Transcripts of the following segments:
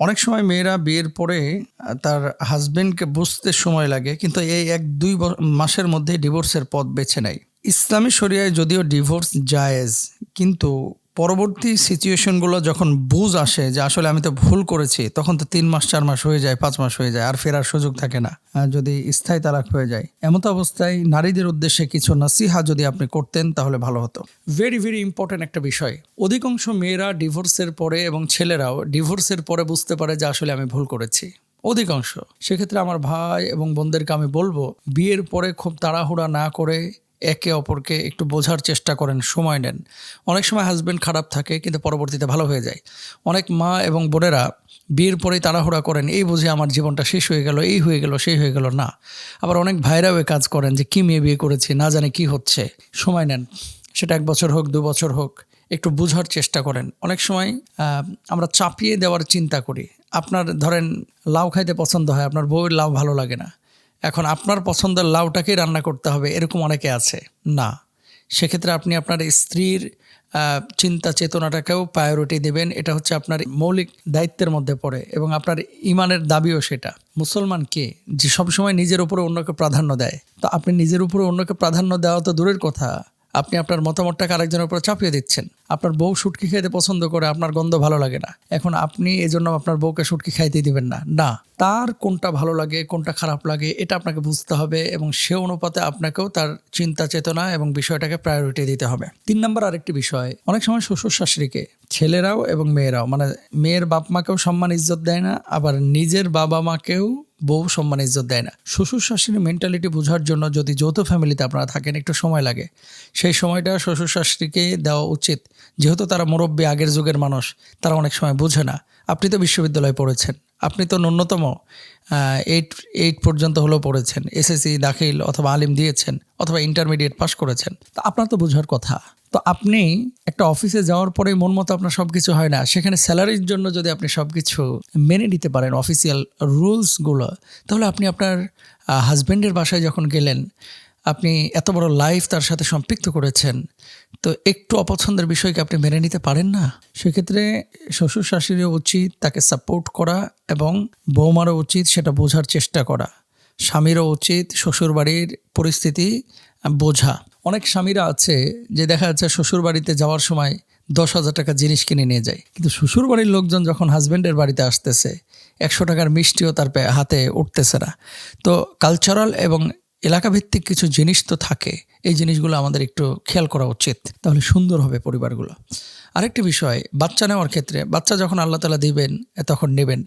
অনেক সময় মেয়েরা বিয়ের পরে তার হাজবেন্ডকে বুঝতে সময় লাগে, কিন্তু এই এক দুই মাসের মধ্যে ডিভোর্সের পথ বেছে নেয়। ইসলামী শরিয়ায় যদিও ডিভোর্স জায়েজ, কিন্তু পরবর্তী সিচুয়েশনগুলো যখন বুঝ আসে যে আসলে আমি তো ভুল করেছি, তখন তো তিন মাস, চার মাস হয়ে যায়, পাঁচ মাস হয়ে যায়, আর ফেরার সুযোগ থাকে না। যদি স্থায়ী তালাক হয়ে যায়। এমত অবস্থায় নারীদের উদ্দেশ্যে কিছু নাসিহা যদি আপনি করতেন, তাহলে ভালো হতো। ভেরি ভেরি ইম্পর্ট্যান্ট একটা বিষয়। অধিকাংশ মেয়েরা ডিভোর্সের পরে এবং ছেলেরাও ডিভোর্সের পরে বুঝতে পারে যে আসলে আমি ভুল করেছি। অধিকাংশ। সেক্ষেত্রে আমার ভাই এবং বোনদেরকে আমি বলব, বিয়ের পরে খুব তাড়াহুড়া না করে একে অপরকে একটু বোঝার চেষ্টা করেন, সময় নেন। অনেক সময় হাজব্যান্ড খারাপ থাকে, কিন্তু পরবর্তীতে ভালো হয়ে যায়। অনেক মা এবং বোনেরা বিয়ের পরেই তাড়াহুড়া করেন, এই বুঝে আমার জীবনটা শেষ হয়ে গেল, এই হয়ে গেল, সেই হয়ে গেল। না। আবার অনেক ভাইরাও কাজ করেন যে, কী মেয়ে বিয়ে করেছি, না জানে কি হচ্ছে? সময় নেন। সেটা এক বছর হোক, দু বছর হোক, একটু বোঝার চেষ্টা করেন। অনেক সময় আমরা চাপিয়ে দেওয়ার চিন্তা করি। আপনার ধরেন, লাউ খাইতে পছন্দ হয়, আপনার বউয়ের লাউ ভালো লাগে না। এখন আপনার পছন্দের লাউটাকেই রান্না করতে হবে, এরকম অনেকে আছে। না। সেক্ষেত্রে আপনি আপনার স্ত্রীর চিন্তা চেতনাটাকেও প্রায়োরিটি দেবেন, এটা হচ্ছে আপনার মৌলিক দায়িত্বের মধ্যে পড়ে এবং আপনার ইমানের দাবিও সেটা। মুসলমান কে? যে সবসময় নিজের উপরে অন্যকে প্রাধান্য দেয়। তো আপনি নিজের উপরে অন্যকে প্রাধান্য দেওয়া তো দূরের কথা। আপনি আপনার মতামতটাকে আরেকজনের উপর চাপিয়ে দিচ্ছেন। আপনার বউ শুটকি খাইতে পছন্দ করে, আপনার গন্ধ ভালো লাগে না। এখন আপনি এজন্য আপনার বউকে শুটকি খাইতে দিবেন না। না, তার কোনটা ভালো লাগে, কোনটা খারাপ লাগে, এটা আপনাকে বুঝতে হবে এবং সে অনুপাতে আপনাকেও তার চিন্তা চেতনা এবং বিষয়টাকে প্রায়োরিটি দিতে হবে। তিন নম্বর আরেকটি বিষয়, অনেক সময় শ্বশুর শাশুড়িকে ছেলেরাও এবং মেয়েরাও মানে মেয়ের বাপ মাকেও সম্মান ইজ্জত দেয় না, আবার নিজের বাবা মাকেও বউ সম্মান ইজ্জত দেয় না। শ্বশুর শাশুড়ির মেন্টালিটি বোঝার জন্য যদি যৌথ ফ্যামিলিতে আপনারা থাকেন, একটু সময় লাগে। সেই সময়টা শ্বশুর শাশুড়িকে দেওয়া উচিত। যেহেতু তারা মুরব্বী, আগের যুগের মানুষ, তারা অনেক সময় বোঝে না। আপনি তো বিশ্ববিদ্যালয়ে পড়েছেন। আপনি তো ন্যূনতম এইট এইট পর্যন্ত হলেও পড়েছেন। এসএসসি দাখিল অথবা আলিম দিয়েছেন অথবা ইন্টারমিডিয়েট পাস করেছেন। তো আপনার তো বোঝার কথা। তো আপনি একটা অফিসে যাওয়ার পরে মন মতো আপনার সব কিছু হয় না। সেখানে স্যালারির জন্য যদি আপনি সব কিছু মেনে নিতে পারেন, অফিসিয়াল রুলসগুলো, তাহলে আপনি আপনার হাজব্যান্ডের বাসায় যখন গেলেন, আপনি এত বড় লাইফ তার সাথে সম্পৃক্ত করেছেন, তো একটু অপছন্দের বিষয়কে আপনি মেনে নিতে পারেন না? সেক্ষেত্রে শ্বশুর শাশুড়িও উচিত তাকে সাপোর্ট করা এবং বৌমারও উচিত সেটা বোঝার চেষ্টা করা। স্বামীরও উচিত শ্বশুরবাড়ির পরিস্থিতি বোঝা। অনেক স্বামীরা আছে যে দেখা যাচ্ছে শ্বশুর বাড়িতে যাওয়ার সময় দশ হাজার টাকা জিনিস কিনে নিয়ে যায়। কিন্তু শ্বশুর বাড়ির লোকজন যখন হাজব্যান্ডের বাড়িতে আসতেছে, একশো টাকার মিষ্টিও তার হাতে উঠতেছে না। তো কালচারাল এবং এলাকাভিত্তিক কিছু জিনিস তো থাকে। এই জিনিসগুলো আমাদের একটু খেয়াল করা উচিত। তাহলে সুন্দর হবে পরিবারগুলো। আরেকটি বিষয়, বাচ্চা নেওয়ার ক্ষেত্রে, বাচ্চা যখন আল্লাহ তালা দিবেন, তখন নেবেন।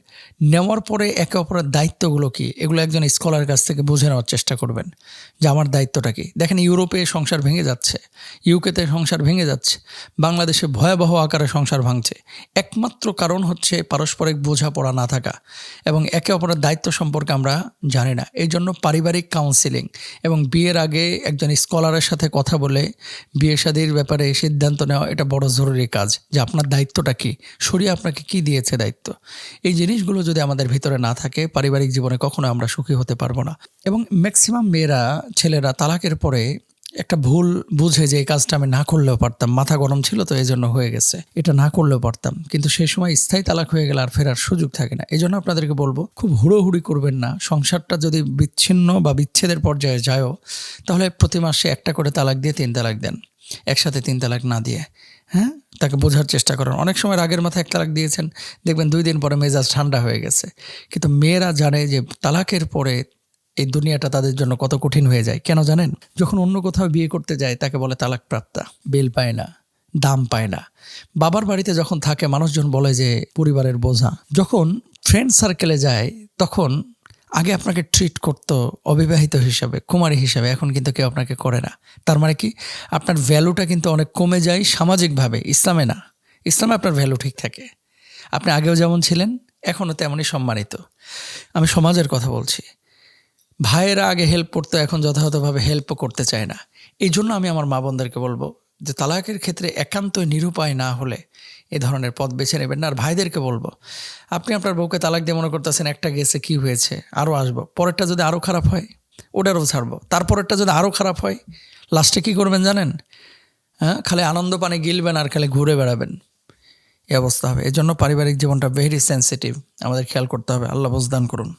নেওয়ার পরে একে অপরের দায়িত্বগুলো কি? এগুলো একজন স্কলার কাছ থেকে বুঝে নেওয়ার চেষ্টা করবেন যে আমার দায়িত্বটা কি। দেখেন, ইউরোপে সংসার ভেঙে যাচ্ছে, ইউকেতে সংসার ভেঙে যাচ্ছে, বাংলাদেশে ভয়াবহ আকারে সংসার ভাঙছে। একমাত্র কারণ হচ্ছে পারস্পরিক বোঝাপড়া না থাকা এবং একে অপরের দায়িত্ব সম্পর্কে আমরা জানি না। এই জন্য পারিবারিক কাউন্সিলিং এবং বিয়ের আগে একজন স্কলারের সাথে কথা বলে বিয়ে শাদির ব্যাপারে সিদ্ধান্ত নেওয়া এটা বড় জরুরি কাজ। যে আপনার দায়িত্বটা কি? শরীর আপনাকে কি দিয়েছে দায়িত্ব? এই জিনিসগুলো যদি আমাদের ভিতরে না থাকে, পারিবারিক জীবনে কখনো আমরা সুখী হতে পারব না। এবং ম্যাক্সিমাম মেয়েরা, ছেলেরা তালাকের পরে একটা ভুল বুঝে যে এই কাজটা আমি না করলেও পারতাম, মাথা গরম ছিল তো এই জন্য হয়ে গেছে। এটা না করলেও পারতাম। কিন্তু সেই সময় স্থায়ী তালাক হয়ে গেলে আর ফেরার সুযোগ থাকে না। এই জন্য আপনাদেরকে বলব, খুব হুড়োহুড়ি করবেন না। সংসারটা যদি বিচ্ছিন্ন বা বিচ্ছেদের পর্যায়ে যায়ও, তাহলে প্রতি মাসে একটা করে তালাক দিয়ে তিন তালাক দেন। একসাথে তিন তালাক না দিয়ে। হ্যাঁ? তাকে বোঝার চেষ্টা করেন। অনেক সময় রাগের মাথায় এক তালাক দিয়েছেন, দেখবেন দুই দিন পরে মেজাজ ঠান্ডা হয়ে গেছে। কিন্তু মেয়েরা জানে যে তালাকের পরে এই দুনিয়াটা তাদের জন্য কত কঠিন হয়ে যায়। কেন জানেন? যখন অন্য কোথাও বিয়ে করতে যায়, তাকে বলে তালাক প্রাপ্তা বেল পায় না, দাম পায় না। বাবার বাড়িতে যখন থাকে, মানুষজন বলে যে, পরিবারের বোঝা। যখন ফ্রেন্ড সার্কেলে যায়, তখন আগে আপনাকে ট্রিট করতো অবিবাহিত হিসাবে, কুমারী হিসাবে, এখন কিন্তু কেউ আপনাকে করে না। তার মানে কি? আপনার ভ্যালুটা কিন্তু অনেক কমে যায় সামাজিকভাবে, ইসলামে না। ইসলামে আপনার ভ্যালু ঠিক থাকে। আপনি আগেও যেমন ছিলেন, এখনও তেমনই সম্মানিত। আমি সমাজের কথা বলছি। ভাইয়েরা আগে হেল্প করতো, এখন যথাযথভাবে হেল্পও করতে চায় না। এই জন্য আমি আমার মা বোনদেরকে বলব যে তালাকের ক্ষেত্রে একান্তই নিরুপায় না হলে এ ধরনের পথ বেছে নেবেন না। আর ভাইদেরকে বলব, আপনি আপনার বউকে তালাক দিয়ে মনে করতেছেন একটা গেছে, কি হয়েছে? আরও আসব। পরেরটা যদি আরও খারাপ হয়, ওটারও ছাড়বো। তারপরেরটা যদি আরও খারাপ হয়, লাস্টে কি করবেন জানেন? হ্যাঁ খালি আনন্দ পানে গিলবেন আর খালি ঘুরে বেড়াবেন। এই অবস্থা হবে। এজন্য পারিবারিক জীবনটা ভেরি সেন্সিটিভ আমাদের খেয়াল করতে হবে। আল্লাহ বসদান করুন।